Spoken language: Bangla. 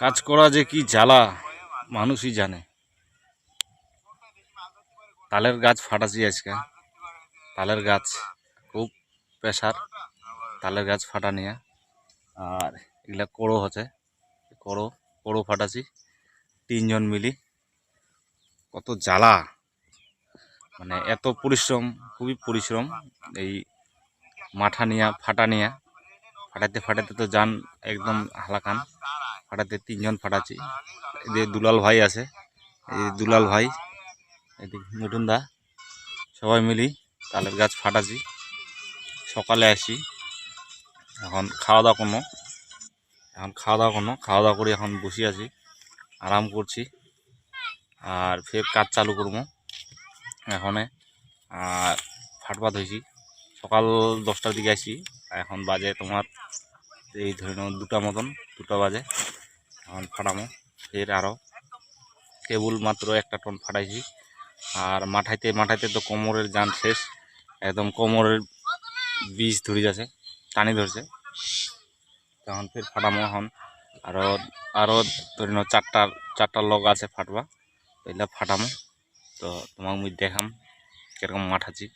কাজ করা যে কি জ্বালা, মানুষই জানে। তালের গাছ ফাটাছি আজকে। তালের গাছ খুব প্রেশার তালের গাছ ফাটা নিয়ে। আর এগুলা কোড়ো হচ্ছে, কোড়ো কোড়ো ফাটাছি তিনজন মিলি। কত জ্বালা। মানে এত পরিশ্রম, খুবই পরিশ্রম এই মাঠা নিয়া, ফাটা নিয়া। ফাটাতে ফাটাতে তো যান একদম হালাকান। ফাটাতে তিনজন ফাটাচ্ছি। যে দুলাল ভাই আছে, এই দুলাল ভাই এদিক মিঠুন দা, সবাই মিলি তালের গাছ ফাটাচ্ছি। সকালে আসি এখন খাওয়া দাওয়া কোনো এখন খাওয়া দাওয়া কোনো খাওয়া দাওয়া করে এখন বসে আছি, আরাম করছি। আর ফের কাজ চালু করব। এখনে আর ফাটপাত হয়েছি। সকাল দশটার দিকে আসি এখন বাজে তোমার এই ধরে নাও দুটা মতন, দুটা বাজে। এখন ফাটামো ফের আরও। কেবল মাত্র একটা টন ফাটাইছি। আর মাঠাইতে মাঠাইতে তো কোমরের যান শেষ। একদম কোমরের বীজ ধরে যাচ্ছে, টানি ধরছে। তখন ফের ফাটামো এখন। আরও আরও ধরে নাও চারটার চারটার লগ আছে ফাটবা। এগুলা ফাটামো তো তোমাকে মুই দেখাম কীরকম মাঠাচ্ছি।